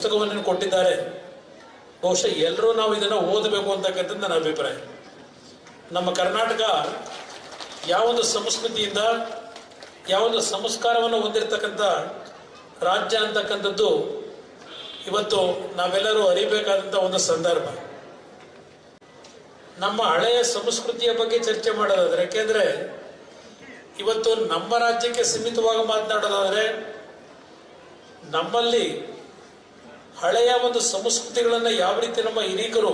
ಪುಸ್ತಕವನ್ನು ಕೊಟ್ಟಿದ್ದಾರೆ. ಬಹುಶಃ ಎಲ್ಲರೂ ನಾವು ಇದನ್ನು ಓದಬೇಕು ಅಂತಕ್ಕಂಥದ್ದು ನನ್ನ ಅಭಿಪ್ರಾಯ. ನಮ್ಮ ಕರ್ನಾಟಕ ಯಾವೊಂದು ಸಂಸ್ಕೃತಿಯಿಂದ, ಯಾವೊಂದು ಸಂಸ್ಕಾರವನ್ನು ಹೊಂದಿರತಕ್ಕಂಥ ರಾಜ್ಯ ಅಂತಕ್ಕಂಥದ್ದು ಇವತ್ತು ನಾವೆಲ್ಲರೂ ಅರಿಬೇಕಾದಂಥ ಒಂದು ಸಂದರ್ಭ. ನಮ್ಮ ಹಳೆಯ ಸಂಸ್ಕೃತಿಯ ಬಗ್ಗೆ ಚರ್ಚೆ ಮಾಡೋದಾದ್ರೆ, ಯಾಕೆಂದ್ರೆ ಇವತ್ತು ನಮ್ಮ ರಾಜ್ಯಕ್ಕೆ ಸೀಮಿತವಾಗಿ ಮಾತನಾಡೋದಾದರೆ, ನಮ್ಮಲ್ಲಿ ಹಳೆಯ ಒಂದು ಸಂಸ್ಕೃತಿಗಳನ್ನು ಯಾವ ರೀತಿ ನಮ್ಮ ಹಿರೀಕರು,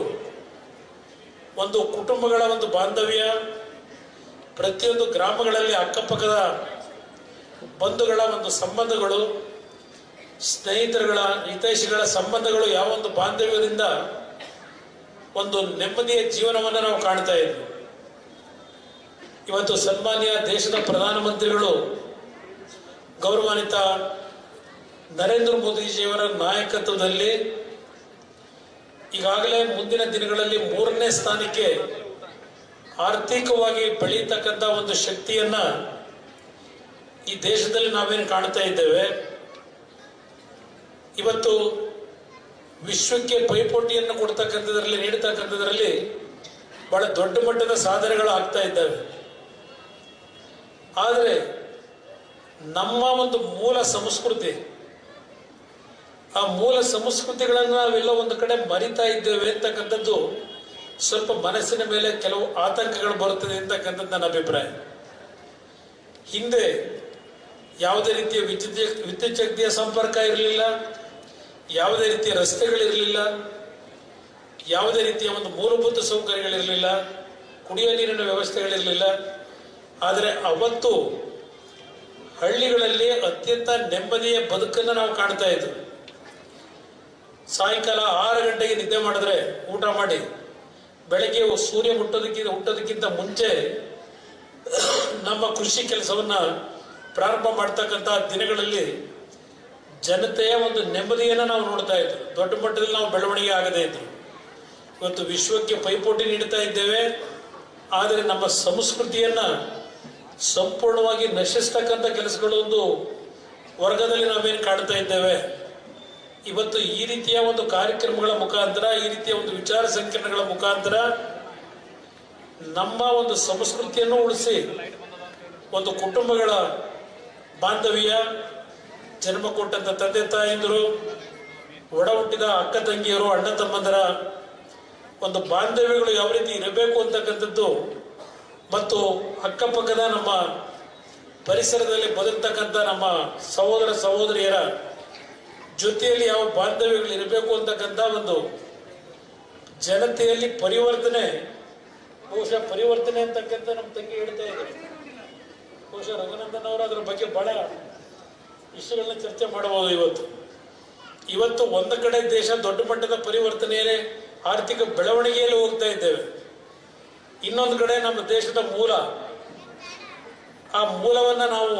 ಒಂದು ಕುಟುಂಬಗಳ ಒಂದು ಬಾಂಧವ್ಯ, ಪ್ರತಿಯೊಂದು ಗ್ರಾಮಗಳಲ್ಲಿ ಅಕ್ಕಪಕ್ಕದ ಬಂಧುಗಳ ಒಂದು ಸಂಬಂಧಗಳು, ಸ್ನೇಹಿತರುಗಳ, ಹಿತೈಷಿಗಳ ಸಂಬಂಧಗಳು ಯಾವ ಒಂದು ಬಾಂಧವ್ಯದಿಂದ ಒಂದು ನೆಮ್ಮದಿಯ ಜೀವನವನ್ನು ನಾವು ಕಾಣ್ತಾ ಇದ್ವಿ. ಇವತ್ತು ಸನ್ಮಾನ್ಯ ದೇಶದ ಪ್ರಧಾನಮಂತ್ರಿಗಳು ಗೌರವಾನ್ವಿತ ನರೇಂದ್ರ ಮೋದಿಜಿಯವರ ನಾಯಕತ್ವದಲ್ಲಿ ಈಗಾಗಲೇ ಮುಂದಿನ ದಿನಗಳಲ್ಲಿ ಮೂರನೇ ಸ್ಥಾನಕ್ಕೆ ಆರ್ಥಿಕವಾಗಿ ಬೆಳೀತಕ್ಕಂಥ ಒಂದು ಶಕ್ತಿಯನ್ನ ಈ ದೇಶದಲ್ಲಿ ನಾವೇನು ಕಾಣ್ತಾ ಇದ್ದೇವೆ. ಇವತ್ತು ವಿಶ್ವಕ್ಕೆ ಪೈಪೋಟಿಯನ್ನು ಕೊಡ್ತಕ್ಕಂಥದ್ರಲ್ಲಿ, ನೀಡತಕ್ಕಂಥದ್ರಲ್ಲಿ ಬಹಳ ದೊಡ್ಡ ಮಟ್ಟದ ಸಾಧನೆಗಳು ಆಗ್ತಾ ಇದ್ದಾವೆ. ಆದರೆ ನಮ್ಮ ಒಂದು ಮೂಲ ಸಂಸ್ಕೃತಿ ಆ ಮೂಲ ಸಂಸ್ಕೃತಿಗಳನ್ನು ನಾವೆಲ್ಲ ಒಂದು ಕಡೆ ಮರಿತಾ ಇದ್ದೇವೆ ಅಂತಕ್ಕಂಥದ್ದು ಸ್ವಲ್ಪ ಮನಸ್ಸಿನ ಮೇಲೆ ಕೆಲವು ಆತಂಕಗಳು ಬರುತ್ತದೆ ಅಂತಕ್ಕಂಥದ್ದು ನನ್ನ ಅಭಿಪ್ರಾಯ. ಹಿಂದೆ ಯಾವುದೇ ರೀತಿಯ ವಿದ್ಯುತ್ ವಿದ್ಯುತ್ ಶಕ್ತಿಯ ಸಂಪರ್ಕ ಇರಲಿಲ್ಲ, ಯಾವುದೇ ರೀತಿಯ ರಸ್ತೆಗಳಿರಲಿಲ್ಲ, ಯಾವುದೇ ರೀತಿಯ ಒಂದು ಮೂಲಭೂತ ಸೌಕರ್ಯಗಳಿರಲಿಲ್ಲ ಕುಡಿಯುವ ನೀರಿನ ವ್ಯವಸ್ಥೆಗಳಿರಲಿಲ್ಲ. ಆದರೆ ಅವತ್ತು ಹಳ್ಳಿಗಳಲ್ಲಿ ಅತ್ಯಂತ ನೆಮ್ಮದಿಯ ಬದುಕನ್ನು ನಾವು ಕಾಣ್ತಾ ಇದ್ವಿ. ಸಾಯಂಕಾಲ ಆರು ಗಂಟೆಗೆ ನಿದ್ದೆ ಮಾಡಿದ್ರೆ ಊಟ ಮಾಡಿ, ಬೆಳಗ್ಗೆ ಸೂರ್ಯ ಹುಟ್ಟೋದಕ್ಕಿಂತ ಹುಟ್ಟೋದಕ್ಕಿಂತ ಮುಂಚೆ ನಮ್ಮ ಕೃಷಿ ಕೆಲಸವನ್ನ ಪ್ರಾರಂಭ ಮಾಡ್ತಕ್ಕಂಥ ದಿನಗಳಲ್ಲಿ ಜನತೆಯ ಒಂದು ನೆಮ್ಮದಿಯನ್ನು ನಾವು ನೋಡ್ತಾ ಇದ್ರು ದೊಡ್ಡ ಮಟ್ಟದಲ್ಲಿ ನಾವು ಬೆಳವಣಿಗೆ ಆಗದೇ ಇದ್ರು ಇವತ್ತು ವಿಶ್ವಕ್ಕೆ ಪೈಪೋಟಿ ನೀಡ್ತಾ ಇದ್ದೇವೆ. ಆದರೆ ನಮ್ಮ ಸಂಸ್ಕೃತಿಯನ್ನ ಸಂಪೂರ್ಣವಾಗಿ ನಶಿಸ್ತಕ್ಕಂಥ ಕೆಲಸಗಳು ಒಂದು ವರ್ಗದಲ್ಲಿ ನಾವೇನು ಕಾಣ್ತಾ ಇದ್ದೇವೆ. ಇವತ್ತು ಈ ರೀತಿಯ ಒಂದು ಕಾರ್ಯಕ್ರಮಗಳ ಮುಖಾಂತರ, ಈ ರೀತಿಯ ಒಂದು ವಿಚಾರ ಸಂಕಿರಣಗಳ ಮುಖಾಂತರ ನಮ್ಮ ಒಂದು ಸಂಸ್ಕೃತಿಯನ್ನು ಉಳಿಸಿ, ಒಂದು ಕುಟುಂಬಗಳ ಬಾಂಧವ್ಯ, ಜನ್ಮ ಕೊಟ್ಟಂತ ತಂದೆ ತಾಯಂದಿರು, ಒಡ ಹುಟ್ಟಿದ ಅಕ್ಕ ತಂಗಿಯರು, ಅಣ್ಣ ತಮ್ಮಂದರ ಒಂದು ಬಾಂಧವ್ಯಗಳು ಯಾವ ರೀತಿ ಇರಬೇಕು ಅಂತಕ್ಕಂಥದ್ದು ಮತ್ತು ಅಕ್ಕಪಕ್ಕದ ನಮ್ಮ ಪರಿಸರದಲ್ಲಿ ಬದುಕ್ತಕ್ಕಂಥ ನಮ್ಮ ಸಹೋದರ ಸಹೋದರಿಯರ ಜೊತೆಯಲ್ಲಿ ಯಾವ ಬಾಂಧವ್ಯಗಳು ಇರಬೇಕು ಅಂತಕ್ಕಂಥ ಒಂದು ಜನತೆಯಲ್ಲಿ ಪರಿವರ್ತನೆ, ಬಹುಶಃ ಪರಿವರ್ತನೆ ಅಂತಕ್ಕಂಥ ನಮ್ಮ ತಂಗಿ ಹೇಳ್ತಾ ಇದ್ದಾರೆ. ಬಹುಶಃ ರಘುನಂದನ್ ಅವರು ಅದರ ಬಗ್ಗೆ ಬಹಳ ವಿಷಯಗಳನ್ನ ಚರ್ಚೆ ಮಾಡಬಹುದು ಇವತ್ತು. ಇವತ್ತು ಒಂದು ಕಡೆ ದೇಶ ದೊಡ್ಡ ಮಟ್ಟದ ಪರಿವರ್ತನೆಯಲ್ಲಿ ಆರ್ಥಿಕ ಬೆಳವಣಿಗೆಯಲ್ಲಿ ಹೋಗ್ತಾ ಇದ್ದೇವೆ. ಇನ್ನೊಂದು ಕಡೆ ನಮ್ಮ ದೇಶದ ಮೂಲ, ಆ ಮೂಲವನ್ನ ನಾವು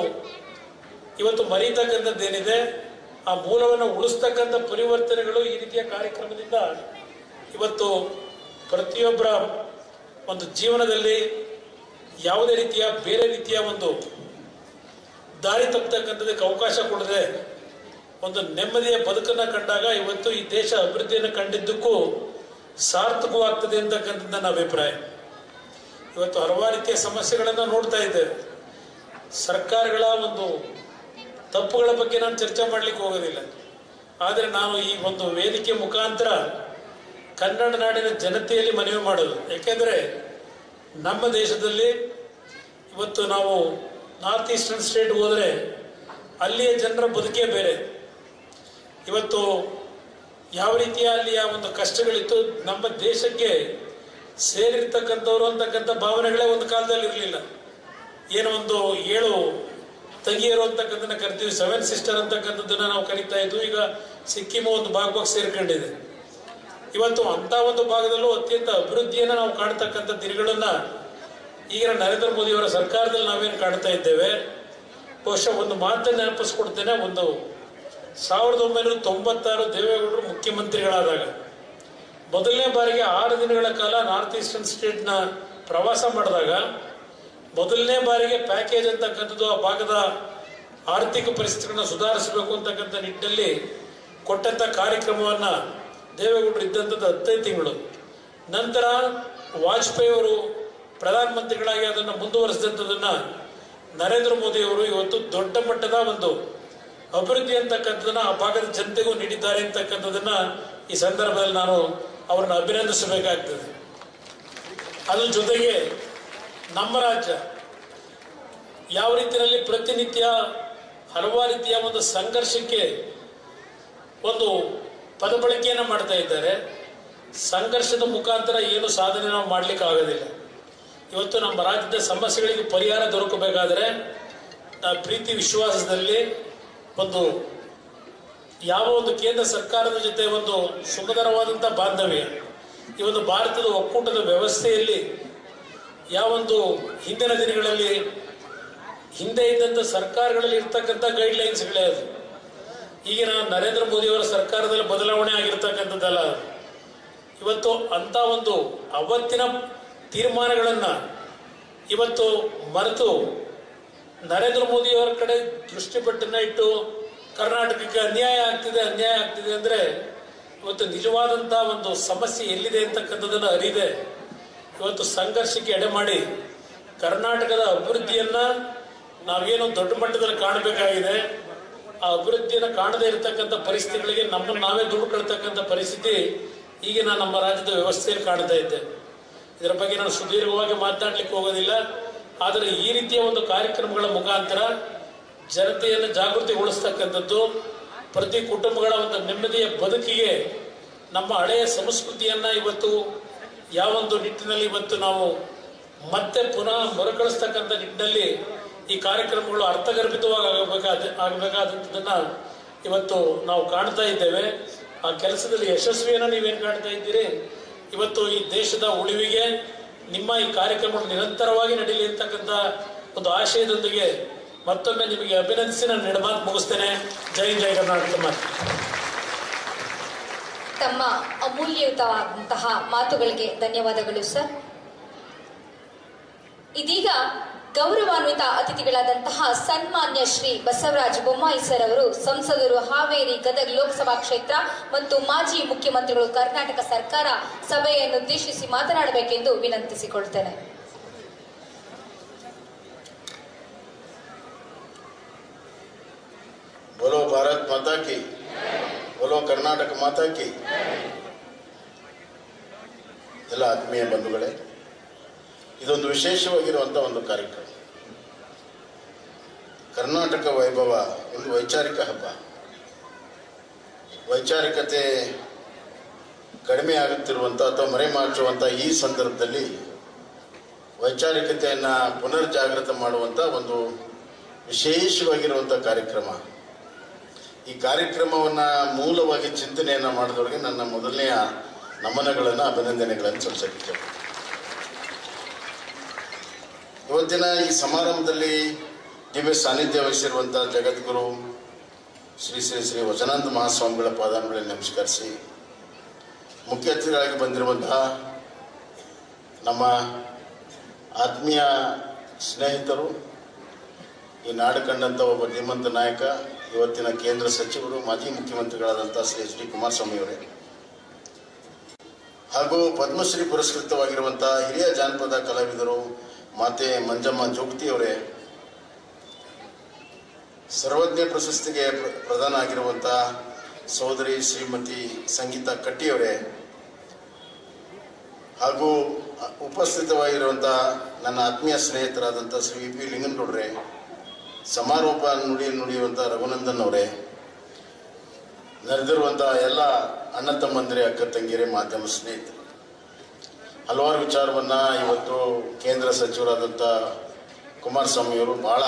ಇವತ್ತು ಮರೀತಕ್ಕಂಥದ್ದೇನಿದೆ? ಆ ಮೂಲವನ್ನು ಉಳಿಸ್ತಕ್ಕಂಥ ಪರಿವರ್ತನೆಗಳು ಈ ರೀತಿಯ ಕಾರ್ಯಕ್ರಮದಿಂದ ಇವತ್ತು ಪ್ರತಿಯೊಬ್ಬರ ಒಂದು ಜೀವನದಲ್ಲಿ ಯಾವುದೇ ರೀತಿಯ, ಬೇರೆ ರೀತಿಯ ಒಂದು ದಾರಿ ತಪ್ಪತಕ್ಕಂಥದಕ್ಕೆ ಅವಕಾಶ ಕೊಡದೆ ಒಂದು ನೆಮ್ಮದಿಯ ಬದುಕನ್ನು ಕಂಡಾಗ ಇವತ್ತು ಈ ದೇಶ ಅಭಿವೃದ್ಧಿಯನ್ನು ಕಂಡಿದ್ದಕ್ಕೂ ಸಾರ್ಥಕವಾಗ್ತದೆ ಅಂತಕ್ಕಂಥದ್ದು ನನ್ನ ಅಭಿಪ್ರಾಯ. ಇವತ್ತು ಹಲವಾರು ರೀತಿಯ ಸಮಸ್ಯೆಗಳನ್ನು ನೋಡ್ತಾ ಇದ್ದೇವೆ. ಸರ್ಕಾರಗಳ ಒಂದು ತಪ್ಪುಗಳ ಬಗ್ಗೆ ನಾನು ಚರ್ಚೆ ಮಾಡಲಿಕ್ಕೆ ಹೋಗೋದಿಲ್ಲ. ಆದರೆ ನಾನು ಈ ಒಂದು ವೇದಿಕೆ ಮುಖಾಂತರ ಕನ್ನಡ ನಾಡಿನ ಜನತೆಯಲ್ಲಿ ಮನವಿ ಮಾಡೋದು. ಯಾಕೆಂದರೆ ನಮ್ಮ ದೇಶದಲ್ಲಿ ಇವತ್ತು ನಾವು ನಾರ್ತ್ ಈಸ್ಟರ್ನ್ ಸ್ಟೇಟ್ ಹೋದರೆ ಅಲ್ಲಿಯ ಜನರ ಬದುಕೇ ಬೇರೆ. ಇವತ್ತು ಯಾವ ರೀತಿಯ ಅಲ್ಲಿಯ ಒಂದು ಕಷ್ಟಗಳಿತ್ತು, ನಮ್ಮ ದೇಶಕ್ಕೆ ಸೇರಿರ್ತಕ್ಕಂಥವ್ರು ಅಂತಕ್ಕಂಥ ಭಾವನೆಗಳೇ ಒಂದು ಕಾಲದಲ್ಲಿ ಇರಲಿಲ್ಲ ಏನೋ ಒಂದು ಏಳು ತಂಗಿಯರು ಅಂತಕ್ಕಂಥದ್ದನ್ನ ಕರಿತೀವಿ. ಸೆವೆನ್ ಸಿಸ್ಟರ್ ಅಂತಕ್ಕಂಥದ್ದನ್ನ ನಾವು ಕರಿತಾ ಇದ್ವು. ಈಗ ಸಿಕ್ಕಿಮ್ ಒಂದು ಭಾಗವಾಗಿ ಸೇರ್ಕೊಂಡಿದೆ. ಇವತ್ತು ಅಂತ ಒಂದು ಭಾಗದಲ್ಲೂ ಅತ್ಯಂತ ಅಭಿವೃದ್ಧಿಯನ್ನು ನಾವು ಕಾಣ್ತಕ್ಕಂಥ ದಿನಗಳನ್ನ ಈಗಿನ ನರೇಂದ್ರ ಮೋದಿ ಅವರ ಸರ್ಕಾರದಲ್ಲಿ ನಾವೇನು ಕಾಣ್ತಾ ಇದ್ದೇವೆ. ಬಹುಶಃ ಒಂದು ಮಾತನ್ನು ನೆನಪಿಸ್ಕೊಡ್ತೇನೆ. ಒಂದು ಸಾವಿರದ ಒಂಬೈನೂರ ತೊಂಬತ್ತಾರು ದೇವೇಗೌಡರು ಮುಖ್ಯಮಂತ್ರಿಗಳಾದಾಗ ಮೊದಲನೇ ಬಾರಿಗೆ ಆರು ದಿನಗಳ ಕಾಲ ನಾರ್ತ್ ಈಸ್ಟರ್ನ್ ಸ್ಟೇಟ್ನ ಪ್ರವಾಸ ಮಾಡಿದಾಗ ಮೊದಲನೇ ಬಾರಿಗೆ ಪ್ಯಾಕೇಜ್ ಅಂತಕ್ಕಂಥದ್ದು ಆ ಭಾಗದ ಆರ್ಥಿಕ ಪರಿಸ್ಥಿತಿಗಳನ್ನ ಸುಧಾರಿಸಬೇಕು ಅಂತಕ್ಕಂಥ ನಿಟ್ಟಿನಲ್ಲಿ ಕೊಟ್ಟಂಥ ಕಾರ್ಯಕ್ರಮವನ್ನು ದೇವೇಗೌಡರು ಇದ್ದಂಥದ್ದು ಹದಿನೈದು ತಿಂಗಳು. ನಂತರ ವಾಜಪೇಯಿ ಅವರು ಪ್ರಧಾನಮಂತ್ರಿಗಳಾಗಿ ಅದನ್ನು ಮುಂದುವರೆಸಿದಂಥದ್ದನ್ನು ನರೇಂದ್ರ ಮೋದಿ ಅವರು ಇವತ್ತು ದೊಡ್ಡ ಮಟ್ಟದ ಒಂದು ಅಭಿವೃದ್ಧಿ ಅಂತಕ್ಕಂಥದ್ದನ್ನು ಆ ಭಾಗದ ಜನತೆಗೂ ನೀಡಿದ್ದಾರೆ ಅಂತಕ್ಕಂಥದ್ದನ್ನು ಈ ಸಂದರ್ಭದಲ್ಲಿ ನಾನು ಅವರನ್ನು ಅಭಿನಂದಿಸಬೇಕಾಗ್ತದೆ. ಅದ್ರ ಜೊತೆಗೆ ನಮ್ಮ ರಾಜ್ಯ ಯಾವ ರೀತಿಯಲ್ಲಿ ಪ್ರತಿನಿತ್ಯ ಹಲವಾರು ರೀತಿಯ ಒಂದು ಸಂಘರ್ಷಕ್ಕೆ ಒಂದು ಪದಬಳಕೆಯನ್ನು ಮಾಡ್ತಾ ಇದ್ದಾರೆ. ಸಂಘರ್ಷದ ಮುಖಾಂತರ ಏನು ಸಾಧನೆ ನಾವು ಮಾಡಲಿಕ್ಕೆ ಆಗೋದಿಲ್ಲ. ಇವತ್ತು ನಮ್ಮ ರಾಜ್ಯದ ಸಮಸ್ಯೆಗಳಿಗೆ ಪರಿಹಾರ ದೊರಕಬೇಕಾದರೆ ನಾವು ಪ್ರೀತಿ ವಿಶ್ವಾಸದಲ್ಲಿ ಒಂದು ಯಾವ ಒಂದು ಕೇಂದ್ರ ಸರ್ಕಾರದ ಜೊತೆ ಒಂದು ಸುಖಕರವಾದಂಥ ಬಾಂಧವ್ಯ, ಈ ಒಂದು ಭಾರತದ ಒಕ್ಕೂಟದ ವ್ಯವಸ್ಥೆಯಲ್ಲಿ ಯಾವೊಂದು ಹಿಂದಿನ ದಿನಗಳಲ್ಲಿ, ಹಿಂದೆ ಇದ್ದಂಥ ಸರ್ಕಾರಗಳಲ್ಲಿ ಇರ್ತಕ್ಕಂಥ ಗೈಡ್ಲೈನ್ಸ್ಗಳೇ ಅದು. ಈಗಿನ ನರೇಂದ್ರ ಮೋದಿಯವರ ಸರ್ಕಾರದಲ್ಲಿ ಬದಲಾವಣೆ ಆಗಿರ್ತಕ್ಕಂಥದ್ದಲ್ಲ ಇವತ್ತು ಅಂತ ಒಂದು ಅವತ್ತಿನ ತೀರ್ಮಾನಗಳನ್ನು ಇವತ್ತು ಮರೆತು ನರೇಂದ್ರ ಮೋದಿಯವರ ಕಡೆ ದೃಷ್ಟಿಪಟ್ಟನ್ನ ಇಟ್ಟು ಕರ್ನಾಟಕಕ್ಕೆ ಅನ್ಯಾಯ ಆಗ್ತಿದೆ ಅನ್ಯಾಯ ಆಗ್ತಿದೆ ಅಂದರೆ ಇವತ್ತು ನಿಜವಾದಂಥ ಒಂದು ಸಮಸ್ಯೆ ಎಲ್ಲಿದೆ ಅಂತಕ್ಕಂಥದ್ದನ್ನು ಅರಿದೆ. ಇವತ್ತು ಸಂಘರ್ಷಕ್ಕೆ ಎಡೆ ಮಾಡಿ ಕರ್ನಾಟಕದ ಅಭಿವೃದ್ಧಿಯನ್ನ ನಾವೇನು ದೊಡ್ಡ ಮಟ್ಟದಲ್ಲಿ ಕಾಣಬೇಕಾಗಿದೆ. ಆ ಅಭಿವೃದ್ಧಿಯನ್ನು ಕಾಣದೇ ಇರತಕ್ಕಂಥ ಪರಿಸ್ಥಿತಿಗಳಿಗೆ ನಮ್ಮನ್ನು ನಾವೇ ದುಡ್ಕೊಳ್ತಕ್ಕಂಥ ಪರಿಸ್ಥಿತಿ ಈಗಿನ ನಮ್ಮ ರಾಜ್ಯದ ವ್ಯವಸ್ಥೆಯಲ್ಲಿ ಕಾಣ್ತಾ ಇದ್ದೆ ಇದರ ಬಗ್ಗೆ ನಾನು ಸುದೀರ್ಘವಾಗಿ ಮಾತನಾಡಲಿಕ್ಕೆ ಹೋಗೋದಿಲ್ಲ. ಆದರೆ ಈ ರೀತಿಯ ಒಂದು ಕಾರ್ಯಕ್ರಮಗಳ ಮುಖಾಂತರ ಜನತೆಯನ್ನು ಜಾಗೃತಿಗೊಳಿಸ್ತಕ್ಕಂಥದ್ದು, ಪ್ರತಿ ಕುಟುಂಬಗಳ ಒಂದು ನೆಮ್ಮದಿಯ ಬದುಕಿಗೆ ನಮ್ಮ ಹಳೆಯ ಸಂಸ್ಕೃತಿಯನ್ನ ಇವತ್ತು ಯಾವೊಂದು ನಿಟ್ಟಿನಲ್ಲಿ ಇವತ್ತು ನಾವು ಮತ್ತೆ ಪುನಃ ಮರುಕಳಿಸ್ತಕ್ಕಂಥ ನಿಟ್ಟಿನಲ್ಲಿ ಈ ಕಾರ್ಯಕ್ರಮಗಳು ಅರ್ಥಗರ್ಭಿತವಾಗಿ ಆಗಬೇಕಾದ ಆಗಬೇಕಾದಂಥದ್ದನ್ನು ಇವತ್ತು ನಾವು ಕಾಣ್ತಾ ಇದ್ದೇವೆ. ಆ ಕೆಲಸದಲ್ಲಿ ಯಶಸ್ವಿಯನ್ನು ನೀವೇನು ಕಾಣ್ತಾ ಇದ್ದೀರಿ? ಇವತ್ತು ಈ ದೇಶದ ಉಳಿವಿಗೆ, ನಿಮ್ಮ ಈ ಕಾರ್ಯಕ್ರಮಗಳು ನಿರಂತರವಾಗಿ ನಡೀಲಿ ಅಂತಕ್ಕಂಥ ಒಂದು ಆಶಯದೊಂದಿಗೆ ಮತ್ತೊಮ್ಮೆ ನಿಮಗೆ ಅಭಿನಂದಿಸಿ ನಾನು ನೆಡಮಾತು ಮುಗಿಸ್ತೇನೆ. ಜೈ ಜೈ ಕರ್ನಾಟಕ ಮಾತು. ತಮ್ಮ ಅಮೂಲ್ಯಯುತವಾದಂತಹ ಮಾತುಗಳಿಗೆ ಧನ್ಯವಾದಗಳು, ಸರ್. ಇದೀಗ ಗೌರವಾನ್ವಿತ ಅತಿಥಿಗಳಾದಂತಹ ಸನ್ಮಾನ್ಯ ಶ್ರೀ ಬಸವರಾಜ ಬೊಮ್ಮಾಯಿ ಸರ್ ಅವರು ಸಂಸದರು ಹಾವೇರಿ ಗದಗ ಲೋಕಸಭಾ ಕ್ಷೇತ್ರ ಮತ್ತು ಮಾಜಿ ಮುಖ್ಯಮಂತ್ರಿಗಳು ಕರ್ನಾಟಕ ಸರ್ಕಾರ ಸಭೆಯನ್ನು ಉದ್ದೇಶಿಸಿ ಮಾತನಾಡಬೇಕೆಂದು ವಿನಂತಿಸಿಕೊಳ್ತೇನೆ. ಭಾರತ್ ಮಾತಾ ಬೊಲೋ ಕರ್ನಾಟಕ ಮಾತಾಕಿ ಎಲ್ಲ ಆತ್ಮೀಯ ಬಂಧುಗಳೇ, ಇದೊಂದು ವಿಶೇಷವಾಗಿರುವಂಥ ಒಂದು ಕಾರ್ಯಕ್ರಮ. ಕರ್ನಾಟಕ ವೈಭವ, ಒಂದು ವೈಚಾರಿಕ ಹಬ್ಬ. ವೈಚಾರಿಕತೆ ಕಡಿಮೆ ಆಗುತ್ತಿರುವಂಥ ಅಥವಾ ಮರೆಮಾಚುವಂಥ ಈ ಸಂದರ್ಭದಲ್ಲಿ ವೈಚಾರಿಕತೆಯನ್ನು ಪುನರ್ಜಾಗೃತ ಮಾಡುವಂಥ ಒಂದು ವಿಶೇಷವಾಗಿರುವಂಥ ಕಾರ್ಯಕ್ರಮ. ಈ ಕಾರ್ಯಕ್ರಮವನ್ನ ಮೂಲವಾಗಿ ಚಿಂತನೆಯನ್ನ ಮಾಡಿದವರಿಗೆ ನನ್ನ ಮೊದಲನೆಯ ನಮನಗಳನ್ನು, ಅಭಿನಂದನೆಗಳನ್ನು ಸಲ್ಲಿಸಲಿಕ್ಕೆ ಇವತ್ತಿನ ಈ ಸಮಾರಂಭದಲ್ಲಿ ದಿವ್ಯ ಸಾನ್ನಿಧ್ಯ ವಹಿಸಿರುವಂಥ ಜಗದ್ಗುರು ಶ್ರೀ ಶ್ರೀ ಶ್ರೀ ವಚನಾನಂದ ಮಹಾಸ್ವಾಮಿಗಳ ಪಾದಾನುಗಳನ್ನು ನಮಸ್ಕರಿಸಿ. ಮುಖ್ಯ ಅತಿಥಿಗಳಾಗಿ ಬಂದಿರುವಂತಹ ನಮ್ಮ ಆತ್ಮೀಯ ಸ್ನೇಹಿತರು, ಈ ನಾಡು ಕಂಡಂಥ ಒಬ್ಬ ಧೀಮಂತ ನಾಯಕ ಇವತ್ತಿನ ಕೇಂದ್ರ ಸಚಿವರು, ಮಾಜಿ ಮುಖ್ಯಮಂತ್ರಿಗಳಾದಂಥ ಶ್ರೀ ಎಚ್ ಡಿ ಕುಮಾರಸ್ವಾಮಿ ಅವರೇ. ಹಾಗೂ ಪದ್ಮಶ್ರೀ ಪುರಸ್ಕೃತವಾಗಿರುವಂಥ ಹಿರಿಯ ಜಾನಪದ ಕಲಾವಿದರು ಮಾತೆ ಮಂಜಮ್ಮ ಜೋಗತಿ ಅವರೇ, ಸರ್ವಜ್ಞ ಪ್ರಶಸ್ತಿಗೆ ಪ್ರ- ಪ್ರದಾನ ಆಗಿರುವಂಥ ಸೋದರಿ ಶ್ರೀಮತಿ ಸಂಗೀತಾ ಕಟ್ಟಿಯವರೇ ಹಾಗೂ ಉಪಸ್ಥಿತವಾಗಿರುವಂಥ ನನ್ನ ಆತ್ಮೀಯ ಸ್ನೇಹಿತರಾದಂಥ ಶ್ರೀ ವಿ ಪಿ ಲಿಂಗನಗೌಡ್ರೆ ಸಮಾರೋಪ ನುಡಿ ನುಡಿಯುವಂಥ ರಘುನಂದನ್ ಅವರೇ ನೆರೆದಿರುವಂಥ ಎಲ್ಲ ಅಣ್ಣ ತಮ್ಮಂದಿರೇ ಅಕ್ಕ ತಂಗಿರೇ ಮಾಧ್ಯಮ ಸ್ನೇಹಿತರು, ಹಲವಾರು ವಿಚಾರವನ್ನ ಇವತ್ತು ಕೇಂದ್ರ ಸಚಿವರಾದಂಥ ಕುಮಾರಸ್ವಾಮಿ ಅವರು ಬಹಳ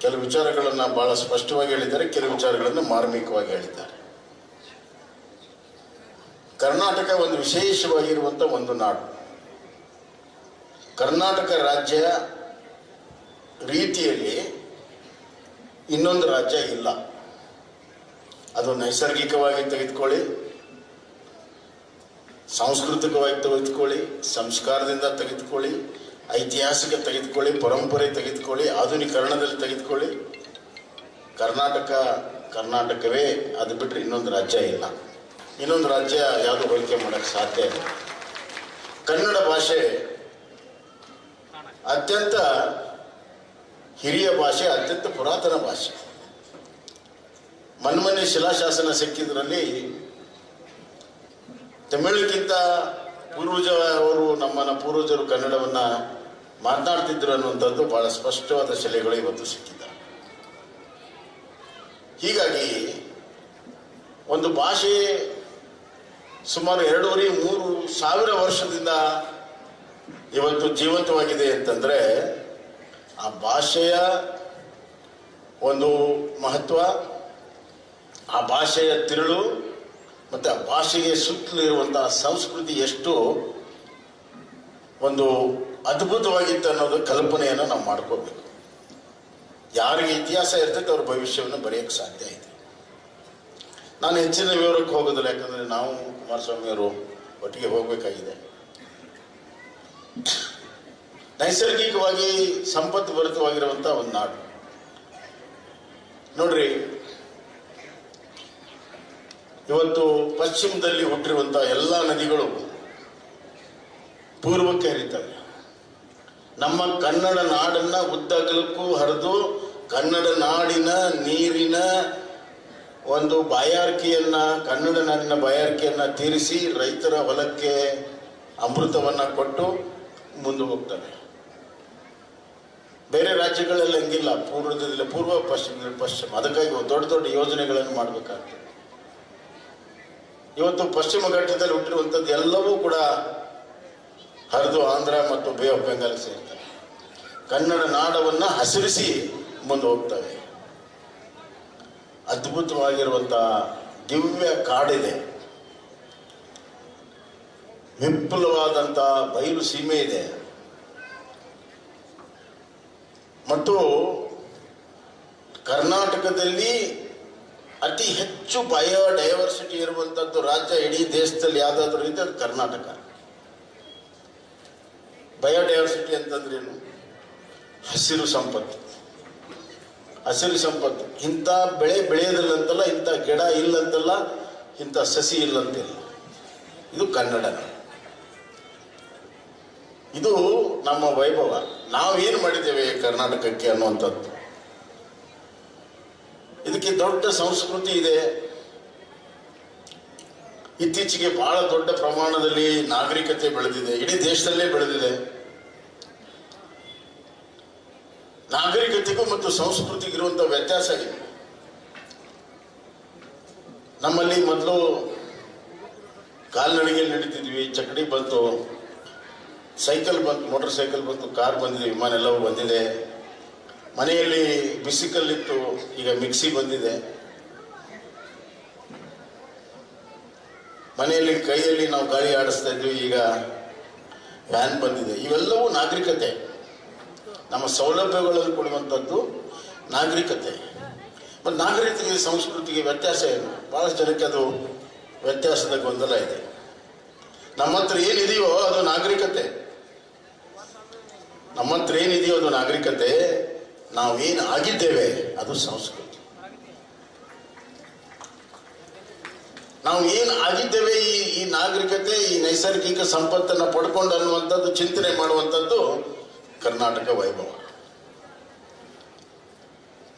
ಕೆಲವು ವಿಚಾರಗಳನ್ನು ಬಹಳ ಸ್ಪಷ್ಟವಾಗಿ ಹೇಳಿದ್ದಾರೆ ಕೆಲವು ವಿಚಾರಗಳನ್ನು ಮಾರ್ಮಿಕವಾಗಿ ಹೇಳಿದ್ದಾರೆ. ಕರ್ನಾಟಕ ಒಂದು ವಿಶೇಷವಾಗಿರುವಂಥ ಒಂದು ನಾಡು. ಕರ್ನಾಟಕ ರಾಜ್ಯ ರೀತಿಯಲ್ಲಿ ಇನ್ನೊಂದು ರಾಜ್ಯ ಇಲ್ಲ. ಅದು ನೈಸರ್ಗಿಕವಾಗಿ ತೆಗೆದುಕೊಳ್ಳಿ, ಸಾಂಸ್ಕೃತಿಕವಾಗಿ ತೆಗೆದುಕೊಳ್ಳಿ, ಸಂಸ್ಕಾರದಿಂದ ತೆಗೆದುಕೊಳ್ಳಿ, ಐತಿಹಾಸಿಕ ತೆಗೆದುಕೊಳ್ಳಿ, ಪರಂಪರೆ ತೆಗೆದುಕೊಳ್ಳಿ, ಆಧುನೀಕರಣದಲ್ಲಿ ತೆಗೆದುಕೊಳ್ಳಿ. ಕರ್ನಾಟಕ, ಕರ್ನಾಟಕವೇ ಅದು ಬಿಟ್ಟರೆ ಇನ್ನೊಂದು ರಾಜ್ಯ ಇಲ್ಲ. ಇನ್ನೊಂದು ರಾಜ್ಯ ಯಾವುದು ಹೋಲಿಕೆ ಮಾಡೋಕ್ಕೆ ಸಾಧ್ಯ ಇಲ್ಲ. ಕನ್ನಡ ಭಾಷೆ ಅತ್ಯಂತ ಹಿರಿಯ ಭಾಷೆ ಅತ್ಯಂತ ಪುರಾತನ ಭಾಷೆ. ಮನ್ಮನೆ ಶಿಲಾಶಾಸನ ಸಿಕ್ಕಿದ್ರಲ್ಲಿ ತಮಿಳಿಗಿಂತ ಪೂರ್ವಜ ಅವರು ನಮ್ಮನ್ನ ಪೂರ್ವಜರು ಕನ್ನಡವನ್ನ ಮಾತನಾಡ್ತಿದ್ರು ಅನ್ನುವಂಥದ್ದು ಬಹಳ ಸ್ಪಷ್ಟವಾದ ಶಿಲೆಗಳು ಇವತ್ತು ಸಿಕ್ಕಿದ್ದ ಹೀಗಾಗಿ ಒಂದು ಭಾಷೆ ಸುಮಾರು ಎರಡೂವರೆ, ಮೂರು ಸಾವಿರ ವರ್ಷದಿಂದ ಇವತ್ತು ಜೀವಂತವಾಗಿದೆ ಅಂತಂದ್ರೆ ಆ ಭಾಷೆಯ ಒಂದು ಮಹತ್ವ, ಆ ಭಾಷೆಯ ತಿರುಳು, ಮತ್ತು ಆ ಭಾಷೆಗೆ ಸುತ್ತಲೂ ಇರುವಂತಹ ಸಂಸ್ಕೃತಿ ಎಷ್ಟು ಒಂದು ಅದ್ಭುತವಾಗಿತ್ತು ಅನ್ನೋದು ಕಲ್ಪನೆಯನ್ನು ನಾವು ಮಾಡ್ಕೋಬೇಕು. ಯಾರಿಗೆ ಇತಿಹಾಸ ಇರ್ತೈತೆ ಅವ್ರ ಭವಿಷ್ಯವನ್ನು ಬರೆಯಕ್ಕೆ ಸಾಧ್ಯ ಇದೆ. ನಾನು ಹೆಚ್ಚಿನ ವಿವರಕ್ಕೆ ಹೋಗೋದಿಲ್ಲ, ಯಾಕಂದರೆ ನಾವು ಕುಮಾರಸ್ವಾಮಿಯವರು ಒಟ್ಟಿಗೆ ಹೋಗಬೇಕಾಗಿದೆ. ನೈಸರ್ಗಿಕವಾಗಿ ಸಂಪತ್ತು ಭರಿತವಾಗಿರುವಂಥ ಒಂದು ನಾಡು. ನೋಡ್ರಿ, ಇವತ್ತು ಪಶ್ಚಿಮದಲ್ಲಿ ಹುಟ್ಟಿರುವಂಥ ಎಲ್ಲ ನದಿಗಳು ಪೂರ್ವಕ್ಕೆ ಹರಿತವೆ. ನಮ್ಮ ಕನ್ನಡ ನಾಡನ್ನ ಉದ್ದಗಲಕ್ಕೂ ಹರಿದು ಕನ್ನಡ ನಾಡಿನ ನೀರಿನ ಒಂದು ಬಾಯಾರಿಕೆಯನ್ನ, ಕನ್ನಡ ನಾಡಿನ ಬಾಯಾರಿಕೆಯನ್ನ ತೀರಿಸಿ ರೈತರ ಹೊಲಕ್ಕೆ ಅಮೃತವನ್ನ ಕೊಟ್ಟು ಮುಂದೆ ಹೋಗ್ತವೆ. ಬೇರೆ ರಾಜ್ಯಗಳಲ್ಲಿ ಹಂಗಿಲ್ಲ. ಪೂರ್ವದಲ್ಲಿ ಪೂರ್ವ ಪಶ್ಚಿಮ ಪಶ್ಚಿಮ. ಅದಕ್ಕಾಗಿ ದೊಡ್ಡ ದೊಡ್ಡ ಯೋಜನೆಗಳನ್ನು ಮಾಡಬೇಕಾಗ್ತದೆ. ಇವತ್ತು ಪಶ್ಚಿಮ ಘಟ್ಟದಲ್ಲಿ ಹುಟ್ಟಿರುವಂಥದ್ದು ಎಲ್ಲವೂ ಕೂಡ ಹರಿದು ಆಂಧ್ರ ಮತ್ತು ಬೇ ಆಫ್ ಬೆಂಗಾಲ್ ಸೇರ್ತವೆ ಕನ್ನಡ ನಾಡವನ್ನು ಹಸಿರಿಸಿ ಮುಂದೆ ಹೋಗ್ತವೆ ಅದ್ಭುತವಾಗಿರುವಂಥ ದಿವ್ಯ ಕಾಡಿದೆ. ವಿಪುಲವಾದಂತಹ ಬಯಲು ಸೀಮೆ ಇದೆ. ಮತ್ತು ಕರ್ನಾಟಕದಲ್ಲಿ ಅತಿ ಹೆಚ್ಚು ಬಯೋಡೈವರ್ಸಿಟಿ ಇರುವಂತದ್ದು ರಾಜ್ಯ ಇಡೀ ದೇಶದಲ್ಲಿ ಯಾವುದಾದ್ರೂ ಇದೆ ಅದು ಕರ್ನಾಟಕ. ಬಯೋಡೈವರ್ಸಿಟಿ ಅಂತಂದ್ರೇನು? ಹಸಿರು ಸಂಪತ್ತು. ಹಸಿರು ಸಂಪತ್ತು. ಇಂಥ ಬೆಳೆ ಬೆಳೆಯೋದಿಲ್ಲಂತಲ್ಲ, ಇಂಥ ಗಿಡ ಇಲ್ಲಂತಲ್ಲ, ಇಂಥ ಸಸಿ ಇಲ್ಲಂತಿಲ್ಲ. ಇದು ಕನ್ನಡ. ಇದು ನಮ್ಮ ವೈಭವ. ನಾವೇನು ಮಾಡಿದ್ದೇವೆ ಕರ್ನಾಟಕಕ್ಕೆ ಅನ್ನುವಂಥದ್ದು. ಇದಕ್ಕೆ ದೊಡ್ಡ ಸಂಸ್ಕೃತಿ ಇದೆ. ಇತ್ತೀಚೆಗೆ ಬಹಳ ದೊಡ್ಡ ಪ್ರಮಾಣದಲ್ಲಿ ನಾಗರಿಕತೆ ಬೆಳೆದಿದೆ. ಇಡೀ ದೇಶದಲ್ಲೇ ಬೆಳೆದಿದೆ. ನಾಗರಿಕತೆಗೂ ಮತ್ತು ಸಂಸ್ಕೃತಿಗಿರುವಂಥ ವ್ಯತ್ಯಾಸ ಇದೆ. ನಮ್ಮಲ್ಲಿ ಮೊದಲು ಕಾಲ್ನಡಿಗೆ ನಡೀತಿದ್ವಿ, ಚಕಡಿ ಬಂತು ಸೈಕಲ್ ಬಂತು, ಮೋಟರ್ ಸೈಕಲ್ ಬಂತು, ಕಾರ್ ಬಂದಿದೆ, ವಿಮಾನ ಎಲ್ಲವೂ ಬಂದಿದೆ. ಮನೆಯಲ್ಲಿ ಬಿಸಿಕಲ್ಲಿತ್ತು, ಈಗ ಮಿಕ್ಸಿ ಬಂದಿದೆ. ಮನೆಯಲ್ಲಿ ಕೈಯಲ್ಲಿ ನಾವು ಗಾಳಿ ಆಡಿಸ್ತಾ ಇದ್ವಿ, ಈಗ ವ್ಯಾನ್ ಬಂದಿದೆ. ಇವೆಲ್ಲವೂ ನಾಗರಿಕತೆ. ನಮ್ಮ ಸೌಲಭ್ಯಗಳನ್ನು ಕೊಡುವಂಥದ್ದು ನಾಗರಿಕತೆ. ಮತ್ತು ನಾಗರಿಕತೆಗೆ, ಸಂಸ್ಕೃತಿಗೆ ವ್ಯತ್ಯಾಸ ಏನು? ಭಾಳಷ್ಟು ಜನಕ್ಕೆ ಅದು ವ್ಯತ್ಯಾಸದ ಗೊಂದಲ ಇದೆ. ನಮ್ಮ ಹತ್ರ ಏನಿದೆಯೋ ಅದು ನಾಗರಿಕತೆ. ನಮ್ಮ ಹತ್ರ ಏನಿದೆಯೋ ಅದು ನಾಗರಿಕತೆ, ನಾವೇನು ಆಗಿದ್ದೇವೆ ಅದು ಸಂಸ್ಕೃತಿ. ನಾವು ಏನು ಆಗಿದ್ದೇವೆ ಈ ಈ ನಾಗರಿಕತೆ, ಈ ನೈಸರ್ಗಿಕ ಸಂಪತ್ತನ್ನು ಪಡ್ಕೊಂಡು ಅನ್ನುವಂಥದ್ದು ಚಿಂತನೆ ಮಾಡುವಂಥದ್ದು ಕರ್ನಾಟಕ ವೈಭವ.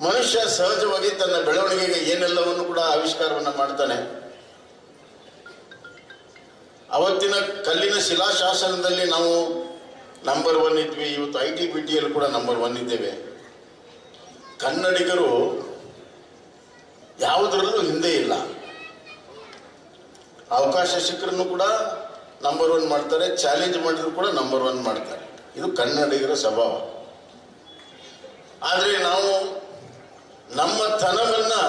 ಮನುಷ್ಯ ಸಹಜವಾಗಿ ತನ್ನ ಬೆಳವಣಿಗೆಗೆ ಏನೆಲ್ಲವನ್ನು ಕೂಡ ಆವಿಷ್ಕಾರವನ್ನ ಮಾಡ್ತಾನೆ. ಅವತ್ತಿನ ಕಲ್ಲಿನ ಶಿಲಾಶಾಸನದಲ್ಲಿ ನಾವು ನಂಬರ್ ಒನ್ ಇದ್ವಿ, ಇವತ್ತು ಐ ಟಿ ಬಿ ಟಿಯಲ್ಲಿ ಕೂಡ ನಂಬರ್ ಒನ್ ಇದ್ದೇವೆ. ಕನ್ನಡಿಗರು ಯಾವುದರಲ್ಲೂ ಹಿಂದೆ ಇಲ್ಲ. ಅವಕಾಶ ಸಿಕ್ಕರೂ ಕೂಡ ನಂಬರ್ ಒನ್ ಮಾಡ್ತಾರೆ ಚಾಲೆಂಜ್ ಮಾಡಿದ್ರು ಕೂಡ ನಂಬರ್ ಒನ್ ಮಾಡ್ತಾರೆ. ಇದು ಕನ್ನಡಿಗರ ಸ್ವಭಾವ. ಆದರೆ ನಾವು ನಮ್ಮ ತನವನ್ನು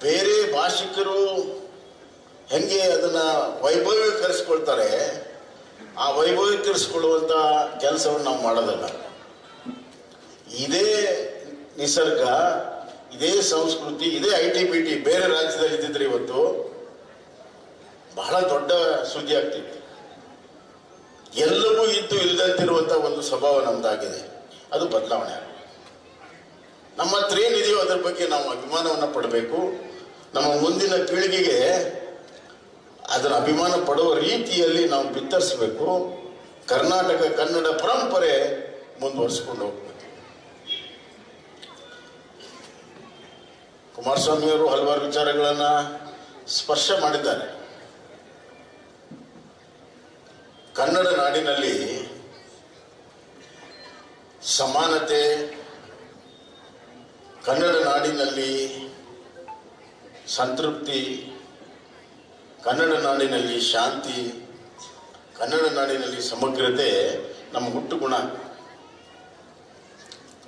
ಬೇರೆ ಭಾಷಿಕರು ಹೆಂಗೆ ಅದನ್ನು ವೈಭವೀಕರಿಸ್ಕೊಳ್ತಾರೆ ಆ ವೈಭವೀಕರಿಸ್ಕೊಳ್ಳುವಂತ ಕೆಲಸವನ್ನು ನಾವು ಮಾಡೋದಲ್ಲ. ಇದೇ ನಿಸರ್ಗ, ಇದೇ ಸಂಸ್ಕೃತಿ, ಇದೇ ಐ ಟಿ ಬಿ ಟಿ ಬೇರೆ ರಾಜ್ಯದಲ್ಲಿ ಇದ್ದಿದ್ರೆ ಇವತ್ತು ಬಹಳ ದೊಡ್ಡ ಸುದ್ದಿ ಆಗ್ತಿತ್ತು. ಎಲ್ಲವೂ ಇದ್ದು ಇಲ್ಲದಂತಿರುವಂಥ ಒಂದು ಸ್ವಭಾವ ನಮ್ದಾಗಿದೆ. ಅದು ಬದಲಾವಣೆ ನಮ್ಮ ಹತ್ರ ಏನಿದೆಯೋ ಅದ್ರ ಬಗ್ಗೆ ನಾವು ಅಭಿಮಾನವನ್ನು ಪಡಬೇಕು. ನಮ್ಮ ಮುಂದಿನ ಪೀಳಿಗೆಗೆ ಅದರ ಅಭಿಮಾನ ಪಡುವ ರೀತಿಯಲ್ಲಿ ನಾವು ಬಿತ್ತರಿಸಬೇಕು. ಕರ್ನಾಟಕ ಕನ್ನಡ ಪರಂಪರೆ ಮುಂದುವರಿಸ್ಕೊಂಡು ಹೋಗ್ಬೇಕು. ಕುಮಾರಸ್ವಾಮಿಯವರು ಹಲವಾರು ವಿಚಾರಗಳನ್ನು ಸ್ಪರ್ಶ ಮಾಡಿದ್ದಾರೆ. ಕನ್ನಡ ನಾಡಿನಲ್ಲಿ ಸಮಾನತೆ, ಕನ್ನಡ ನಾಡಿನಲ್ಲಿ ಸಂತೃಪ್ತಿ ಕನ್ನಡ ನಾಡಿನಲ್ಲಿ ಶಾಂತಿ, ಕನ್ನಡ ನಾಡಿನಲ್ಲಿ ಸಮಗ್ರತೆ ನಮ್ಮ ಹುಟ್ಟು ಗುಣ.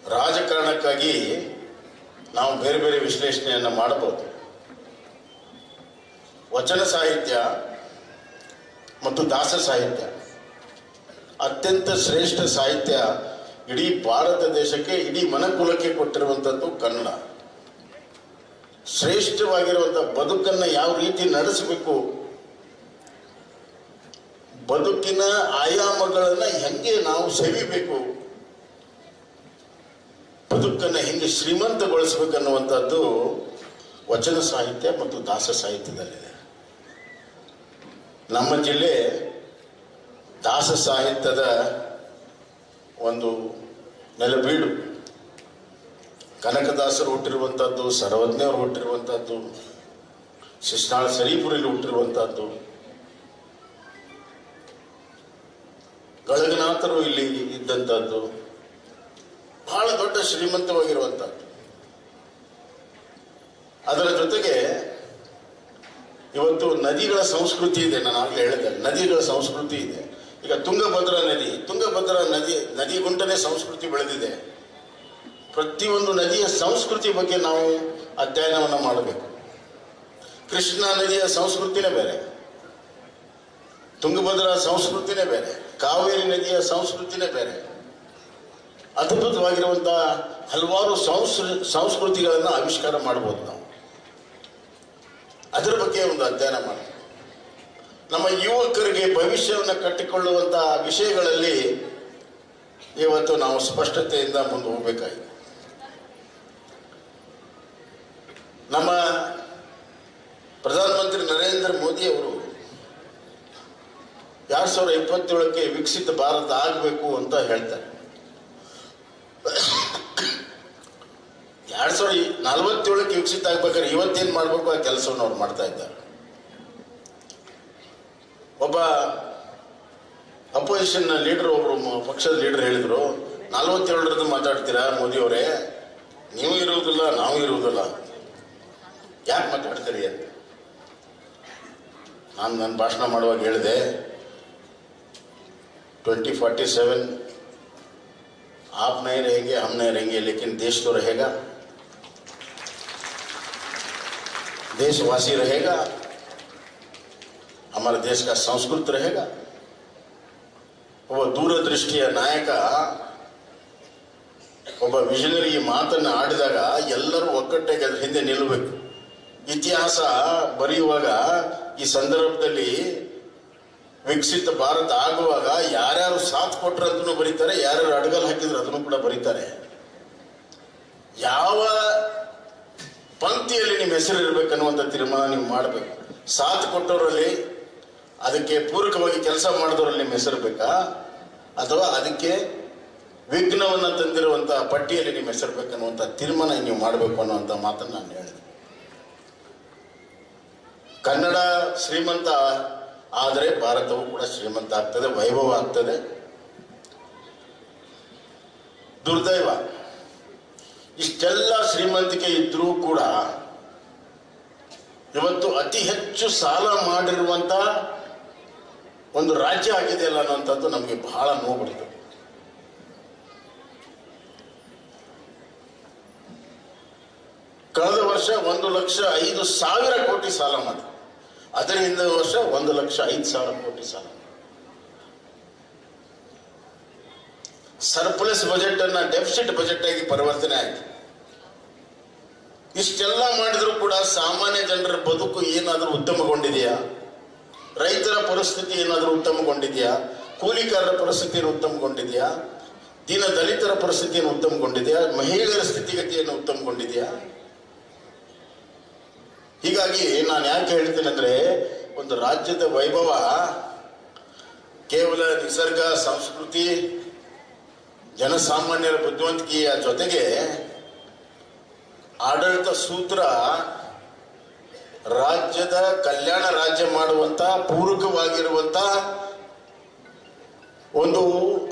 ರಾಜಕಾರಣಕ್ಕಾಗಿ ನಾವು ಬೇರೆ ಬೇರೆ ವಿಶ್ಲೇಷಣೆಯನ್ನು ಮಾಡಬಹುದು. ವಚನ ಸಾಹಿತ್ಯ ಮತ್ತು ದಾಸ ಸಾಹಿತ್ಯ. ಅತ್ಯಂತ ಶ್ರೇಷ್ಠ ಸಾಹಿತ್ಯ ಇಡೀ ಭಾರತ ದೇಶಕ್ಕೆ ಇಡೀ ಮನಕುಲಕ್ಕೆ ಕೊಟ್ಟಿರುವಂಥದ್ದು ಕನ್ನಡ. ಶ್ರೇಷ್ಠವಾಗಿರುವಂಥ ಬದುಕನ್ನು ಯಾವ ರೀತಿ ನಡೆಸಬೇಕು? ಬದುಕಿನ ಆಯಾಮಗಳನ್ನು ಹೆಂಗೆ ನಾವು ಸವಿಬೇಕು? ಬದುಕನ್ನು ಹೆಂಗೆ ಶ್ರೀಮಂತಗೊಳಿಸಬೇಕನ್ನುವಂಥದ್ದು ವಚನ ಸಾಹಿತ್ಯ ಮತ್ತು ದಾಸ ಸಾಹಿತ್ಯದಲ್ಲಿದೆ. ನಮ್ಮ ಜಿಲ್ಲೆ ದಾಸ ಸಾಹಿತ್ಯದ ಒಂದು ನೆಲಬೀಡು. ಕನಕದಾಸರು ಹುಟ್ಟಿರುವಂಥದ್ದು ಸರ್ವಜ್ಞರು ಹುಟ್ಟಿರುವಂಥದ್ದು ಶಿಷ್ಣಾಳ ಸರೀಪುರಲ್ಲಿ ಹುಟ್ಟಿರುವಂಥದ್ದು ಗಳಗನಾಥರು ಇಲ್ಲಿ ಇದ್ದಂಥದ್ದು ಬಹಳ ದೊಡ್ಡ ಶ್ರೀಮಂತವಾಗಿರುವಂಥದ್ದು ಅದರ ಜೊತೆಗೆ ಇವತ್ತು ನದಿಗಳ ಸಂಸ್ಕೃತಿ ಇದೆ, ನಾನು ಆಗಲೇ ಹೇಳಿದೆ. ನದಿಗಳ ಸಂಸ್ಕೃತಿ ಇದೆ. ಈಗ ತುಂಗಭದ್ರಾ ನದಿ ತುಂಗಭದ್ರಾ ನದಿ ನದಿ ಗುಂಟನೆ ಸಂಸ್ಕೃತಿ ಬೆಳೆದಿದೆ. ಪ್ರತಿಯೊಂದು ನದಿಯ ಸಂಸ್ಕೃತಿ ಬಗ್ಗೆ ನಾವು ಅಧ್ಯಯನವನ್ನು ಮಾಡಬೇಕು. ಕೃಷ್ಣ ನದಿಯ ಸಂಸ್ಕೃತಿನೇ ಬೇರೆ. ತುಂಗಭದ್ರಾ ಸಂಸ್ಕೃತಿನೇ ಬೇರೆ. ಕಾವೇರಿ ನದಿಯ ಸಂಸ್ಕೃತಿನೇ ಬೇರೆ. ಅದ್ಭುತವಾಗಿರುವಂತಹ ಹಲವಾರು ಸಂಸ್ಕೃ, ಸಂಸ್ಕೃತಿಗಳನ್ನು ಆವಿಷ್ಕಾರ ಮಾಡ್ಬೋದು ನಾವು. ಅದರ ಬಗ್ಗೆ ಒಂದು ಅಧ್ಯಯನ ಮಾಡಿ. ನಮ್ಮ ಯುವಕರಿಗೆ ಭವಿಷ್ಯವನ್ನು ಕಟ್ಟಿಕೊಳ್ಳುವಂತಹ ವಿಷಯಗಳಲ್ಲಿ ಇವತ್ತು ನಾವು ಸ್ಪಷ್ಟತೆಯಿಂದ ಮುಂದೆ ಹೋಗಬೇಕಾಗಿದೆ. ನಮ್ಮ ಪ್ರಧಾನಮಂತ್ರಿ ನರೇಂದ್ರ ಮೋದಿ ಅವರು ಎರಡ್ ಸಾವಿರದ ಇಪ್ಪತ್ತೇಳಕ್ಕೆ ವಿಕಸಿತ ಭಾರತ ಆಗಬೇಕು ಅಂತ ಹೇಳ್ತಾರೆ. ಎರಡ್ ಸಾವಿರದ ನಲವತ್ತೇಳಕ್ಕೆ ವಿಕಸಿತ ಆಗ್ಬೇಕಾದ್ರೆ ಇವತ್ತೇನ್ ಮಾಡ್ಬೇಕು ಆ ಕೆಲಸವನ್ನು ಅವ್ರು ಮಾಡ್ತಾ ಇದ್ದಾರೆ. ಒಬ್ಬ ಅಪೋಸಿಷನ್ ಲೀಡರ್ ಒಬ್ಬರು ಪಕ್ಷದ ಲೀಡರ್ ಹೇಳಿದರು, ನಲವತ್ತೇಳರದ್ದು ಮಾತಾಡ್ತೀರಾ ಮೋದಿ ಅವರೇ? ನೀವು ಇರುವುದಿಲ್ಲ, ನಾವು ಇರುವುದಿಲ್ಲ. ಯಾಕೆ ಮಾತಾಡ್ತೀರಿ ಅಂತ ನಾನು ನನ್ನ ಭಾಷಣ ಮಾಡುವಾಗ ಹೇಳಿದೆ ट्वेंटी फोर्टी सेवन आप नहीं रहेंगे हम नहीं रहेंगे लेकिन देश तो रहेगा देशवासी रहेगा हमारे देश का संस्कृत रहेगा ಒಬ್ಬ ದೂರದೃಷ್ಟಿಯ ನಾಯಕ ಒಬ್ಬ ವಿಷನರಿ ಮಾತನ್ನು ಆಡಿದಾಗ ಎಲ್ಲರೂ ಒಕ್ಕಟ್ಟಾಗಿ ಅದ್ರ ಹಿಂದೆ ನಿಲ್ಲಬೇಕು ಇತಿಹಾಸ ಬರೆಯುವಾಗ ಈ ಸಂದರ್ಭದಲ್ಲಿ ವಿಕಸಿತ ಭಾರತ ಆಗುವಾಗ ಯಾರ್ಯಾರು ಸಾಥ್ ಕೊಟ್ಟರು ಅದನ್ನು ಬರೀತಾರೆ, ಯಾರ್ಯಾರು ಅಡಗಲ್ ಹಾಕಿದ್ರು ಅದನ್ನು ಕೂಡ ಬರೀತಾರೆ. ಯಾವ ಪಂಕ್ತಿಯಲ್ಲಿ ನಿಮ್ಮ ಹೆಸರು ಇರಬೇಕನ್ನುವಂಥ ತೀರ್ಮಾನ ನೀವು ಮಾಡಬೇಕು. ಸಾಥ್ ಕೊಟ್ಟವರಲ್ಲಿ ಅದಕ್ಕೆ ಪೂರಕವಾಗಿ ಕೆಲಸ ಮಾಡಿದವರಲ್ಲಿ ನಿಮ್ಮ ಹೆಸರು ಬೇಕಾ? ಅಥವಾ ಅದಕ್ಕೆ ವಿಘ್ನವನ್ನು ತಂದಿರುವಂಥ ಪಟ್ಟಿಯಲ್ಲಿ ನಿಮ್ಮ ಹೆಸರು ಬೇಕನ್ನುವಂಥ ತೀರ್ಮಾನ ನೀವು ಮಾಡಬೇಕು ಅನ್ನುವಂಥ ಮಾತನ್ನು ನಾನು ಹೇಳಿದೆ. ಕನ್ನಡ ಶ್ರೀಮಂತ ಆದರೆ ಭಾರತವು ಕೂಡ ಶ್ರೀಮಂತ ಆಗ್ತದೆ, ವೈಭವ ಆಗ್ತದೆ. ದುರ್ದೈವ. ಇಷ್ಟೆಲ್ಲ ಶ್ರೀಮಂತಿಕೆ ಇದ್ರೂ ಕೂಡ ಇವತ್ತು ಅತಿ ಹೆಚ್ಚು ಸಾಲ ಮಾಡಿರುವಂತ ಒಂದು ರಾಜ್ಯ ಆಗಿದೆಯಲ್ಲ ಅನ್ನೋಂಥದ್ದು ನಮಗೆ ಬಹಳ ನೋವು ಕಳೆದ ವರ್ಷ ಒಂದು ಲಕ್ಷ ಐದು ಸಾವಿರ ಕೋಟಿ ಸಾಲ ಮಾಡಿ ಅದರ ಹಿಂದೆ ವರ್ಷ ಒಂದು ಲಕ್ಷ ಐದು ಸಾವಿರ ಕೋಟಿ ಸಾಲ. ಸರ್ಪ್ಲಸ್ ಬಜೆಟ್ ಅನ್ನ ಡೆಫಿಸಿಟ್ ಬಜೆಟ್ ಆಗಿ ಪರಿವರ್ತನೆ ಆಯ್ತು. ಇಷ್ಟೆಲ್ಲ ಮಾಡಿದ್ರು ಕೂಡ ಸಾಮಾನ್ಯ ಜನರ ಬದುಕು ಏನಾದರೂ ಉತ್ತಮಗೊಂಡಿದೆಯಾ? ರೈತರ ಪರಿಸ್ಥಿತಿ ಏನಾದರೂ ಉತ್ತಮಗೊಂಡಿದೆಯಾ? ಕೂಲಿಕಾರರ ಪರಿಸ್ಥಿತಿ ಉತ್ತಮಗೊಂಡಿದೆಯಾ? ದೀನ ದಲಿತರ ಪರಿಸ್ಥಿತಿಯನ್ನು ಉತ್ತಮಗೊಂಡಿದೆಯಾ? ಮಹಿಳೆಯರ ಸ್ಥಿತಿಗತಿಯನ್ನು ಉತ್ತಮಗೊಂಡಿದೆಯಾ? ಹೀಗಾಗಿ ನಾನು ಯಾಕೆ ಹೇಳ್ತೇನೆ ಅಂದ್ರೆ ಒಂದು ರಾಜ್ಯದ ವೈಭವ ಕೇವಲ ನಿಸರ್ಗ, ಸಂಸ್ಕೃತಿ, ಜನಸಾಮಾನ್ಯರ ಬುದ್ಧಿವಂತಿಕೆಯ ಜೊತೆಗೆ ಆಡಳಿತ ಸೂತ್ರ ರಾಜ್ಯದ ಕಲ್ಯಾಣ ರಾಜ್ಯ ಮಾಡುವಂತ, ಪೂರಕವಾಗಿರುವಂತ ಒಂದು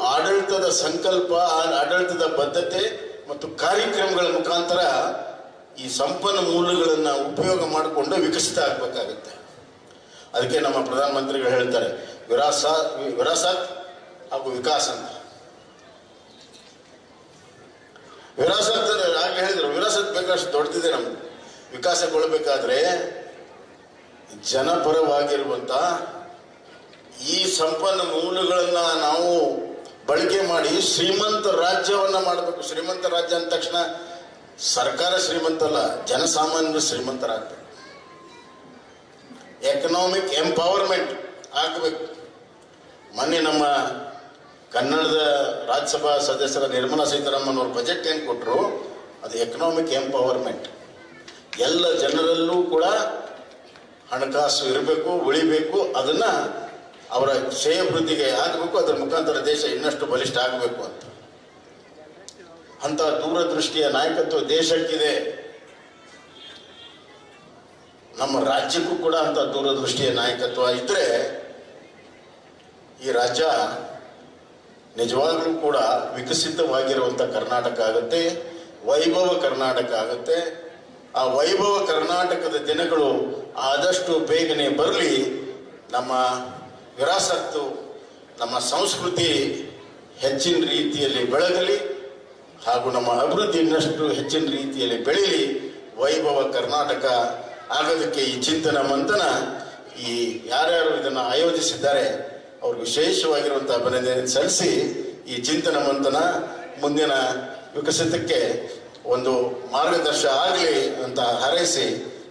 ಆಡಳಿತದ ಸಂಕಲ್ಪ, ಆಡಳಿತದ ಬದ್ಧತೆ ಮತ್ತು ಕಾರ್ಯಕ್ರಮಗಳ ಮುಖಾಂತರ ಈ ಸಂಪನ್ಮೂಲಗಳನ್ನು ಉಪಯೋಗ ಮಾಡಿಕೊಂಡು ವಿಕಸಿತ ಆಗಬೇಕಾಗುತ್ತೆ. ಅದಕ್ಕೆ ನಮ್ಮ ಪ್ರಧಾನಮಂತ್ರಿಗಳು ಹೇಳ್ತಾರೆ, ವಿರಾಸ, ವಿರಾಸತ್ ಹಾಗೂ ವಿಕಾಸ ಅಂತ. ವಿರಾಸತ್ ಯಾಕೆ ಹೇಳಿದ್ರು, ವಿರಾಸತ್ ಬೇಕಷ್ಟು ದೊಡ್ಡದಿದೆ ನಮ್ಗೆ ವಿಕಾಸಗೊಳ್ಳಬೇಕಾದ್ರೆ ಜನಪರವಾಗಿರುವಂತ ಈ ಸಂಪನ್ಮೂಲಗಳನ್ನು ನಾವು ಬಳಕೆ ಮಾಡಿ ಶ್ರೀಮಂತ ರಾಜ್ಯವನ್ನ ಮಾಡಬೇಕು. ಶ್ರೀಮಂತ ರಾಜ್ಯ ಅಂದ ತಕ್ಷಣ ಸರ್ಕಾರ ಶ್ರೀಮಂತ ಅಲ್ಲ ಜನಸಾಮಾನ್ಯರು ಶ್ರೀಮಂತರಾಗಬೇಕು. ಎಕನಾಮಿಕ್ ಎಂಪವರ್ಮೆಂಟ್ ಆಗಬೇಕು. ಮೊನ್ನೆ ನಮ್ಮ ಕನ್ನಡದ ರಾಜ್ಯಸಭಾ ಸದಸ್ಯರ ನಿರ್ಮಲಾ ಸೀತಾರಾಮನ್ ಅವ್ರ ಬಜೆಟ್ ಏನು ಕೊಟ್ಟರು ಅದು ಎಕನಾಮಿಕ್ ಎಂಪವರ್ಮೆಂಟ್ ಎಲ್ಲ ಜನರಲ್ಲೂ ಕೂಡ ಹಣಕಾಸು ಇರಬೇಕು, ಉಳಿಬೇಕು, ಅದನ್ನು ಅವರ ಶ್ರೇಯಭಿವೃದ್ಧಿಗೆ ಆಗಬೇಕು, ಅದರ ಮುಖಾಂತರ ದೇಶ ಇನ್ನಷ್ಟು ಬಲಿಷ್ಠ ಆಗಬೇಕು ಅಂತ. ಅಂತ ದೂರದೃಷ್ಟಿಯ ನಾಯಕತ್ವ ದೇಶಕ್ಕಿದೆ. ನಮ್ಮ ರಾಜ್ಯಕ್ಕೂ ಕೂಡ ಅಂತ ದೂರದೃಷ್ಟಿಯ ನಾಯಕತ್ವ ಇದ್ರೆ ಈ ರಾಜ್ಯ ನಿಜವಾಗ್ಲೂ ಕೂಡ ವಿಕಸಿತವಾಗಿರುವಂತ ಕರ್ನಾಟಕ ಆಗುತ್ತೆ, ವೈಭವ ಕರ್ನಾಟಕ ಆಗುತ್ತೆ. ಆ ವೈಭವ ಕರ್ನಾಟಕದ ದಿನಗಳು ಆದಷ್ಟು ಬೇಗನೆ ಬರಲಿ, ನಮ್ಮ ವಿರಾಸತ್ತು, ನಮ್ಮ ಸಂಸ್ಕೃತಿ ಹೆಚ್ಚಿನ ರೀತಿಯಲ್ಲಿ ಬೆಳಗಲಿ. ಹಾಗೂ ನಮ್ಮ ಅಭಿವೃದ್ಧಿ ಇನ್ನಷ್ಟು ಹೆಚ್ಚಿನ ರೀತಿಯಲ್ಲಿ ಬೆಳೀಲಿ ವೈಭವ ಕರ್ನಾಟಕ ಆಗೋದಕ್ಕೆ ಈ ಚಿಂತನ ಮಂಥನ ಈ ಯಾರ್ಯಾರು ಇದನ್ನು ಆಯೋಜಿಸಿದ್ದಾರೆ ಅವ್ರಿಗೆ ವಿಶೇಷವಾಗಿರುವಂಥ ಅಭಿನಂದನೆ ಸಲ್ಲಿಸಿ ಈ ಚಿಂತನ ಮಂಥನ ಮುಂದಿನ ವಿಕಸಿತಕ್ಕೆ ಒಂದು ಮಾರ್ಗದರ್ಶ ಆಗಲಿ ಅಂತ ಹಾರೈಸಿ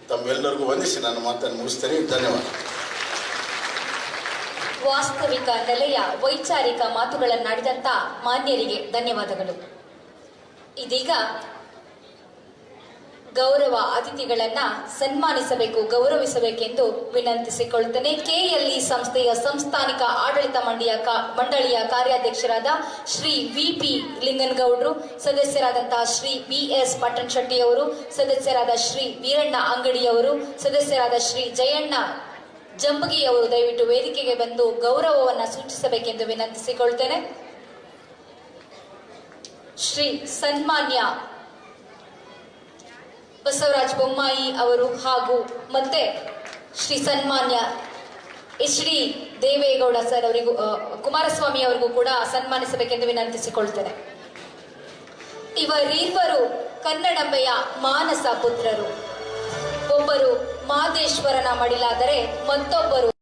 ತಮ್ಮೆಲ್ಲರಿಗೂ ವಂದಿಸಿ ನನ್ನ ಮಾತನ್ನು ಮುಗಿಸ್ತೇನೆ. ಧನ್ಯವಾದ. ವಾಸ್ತವಿಕ ನೆಲೆಯ ವೈಚಾರಿಕ ಮಾತುಗಳನ್ನಾಡಿದಂತ ಮಾನ್ಯರಿಗೆ ಧನ್ಯವಾದಗಳು. ಇದೀಗ ಗೌರವ ಅತಿಥಿಗಳನ್ನ ಸನ್ಮಾನಿಸಬೇಕು, ಗೌರವಿಸಬೇಕೆಂದು ವಿನಂತಿಸಿಕೊಳ್ಳುತ್ತೇನೆ ಕೆಎಲ್ಇ ಸಂಸ್ಥೆಯ ಸಂಸ್ಥಾನಿಕ ಆಡಳಿತ ಮಂಡಿಯ ಮಂಡಳಿಯ ಕಾರ್ಯಾಧ್ಯಕ್ಷರಾದ ಶ್ರೀ ವಿ ಪಿ ಲಿಂಗನಗೌಡರು, ಸದಸ್ಯರಾದಂತಹ ಶ್ರೀ ಬಿ ಎಸ್ ಪಟ್ಟಣ್ ಶೆಟ್ಟಿಯವರು, ಸದಸ್ಯರಾದ ಶ್ರೀ ವೀರಣ್ಣ ಅಂಗಡಿಯವರು, ಸದಸ್ಯರಾದ ಶ್ರೀ ಜಯಣ್ಣ ಜಂಬಗಿಯವರು ದಯವಿಟ್ಟು ವೇದಿಕೆಗೆ ಬಂದು ಗೌರವವನ್ನು ಸೂಚಿಸಬೇಕೆಂದು ವಿನಂತಿಸಿಕೊಳ್ತೇನೆ. ಶ್ರೀ ಸನ್ಮಾನ್ಯ ಬಸವರಾಜ ಬೊಮ್ಮಾಯಿ ಅವರು ಹಾಗೂ ಮತ್ತೆ ಶ್ರೀ ಸನ್ಮಾನ್ಯ ಎಚ್ ಡಿ ದೇವೇಗೌಡ ಸರ್ ಅವರಿಗೂ ಕುಮಾರಸ್ವಾಮಿ ಅವರಿಗೂ ಕೂಡ ಸನ್ಮಾನಿಸಬೇಕೆಂದು ವಿನಂತಿಸಿಕೊಳ್ತೇನೆ. ಇವರಿಬ್ಬರು ಕನ್ನಡಂಬೆಯ ಮಾನಸ ಪುತ್ರರು. ಒಬ್ಬರು ಮಾದೇಶ್ವರನ ಮಡಿಲಾದರೆ ಮತ್ತೊಬ್ಬರು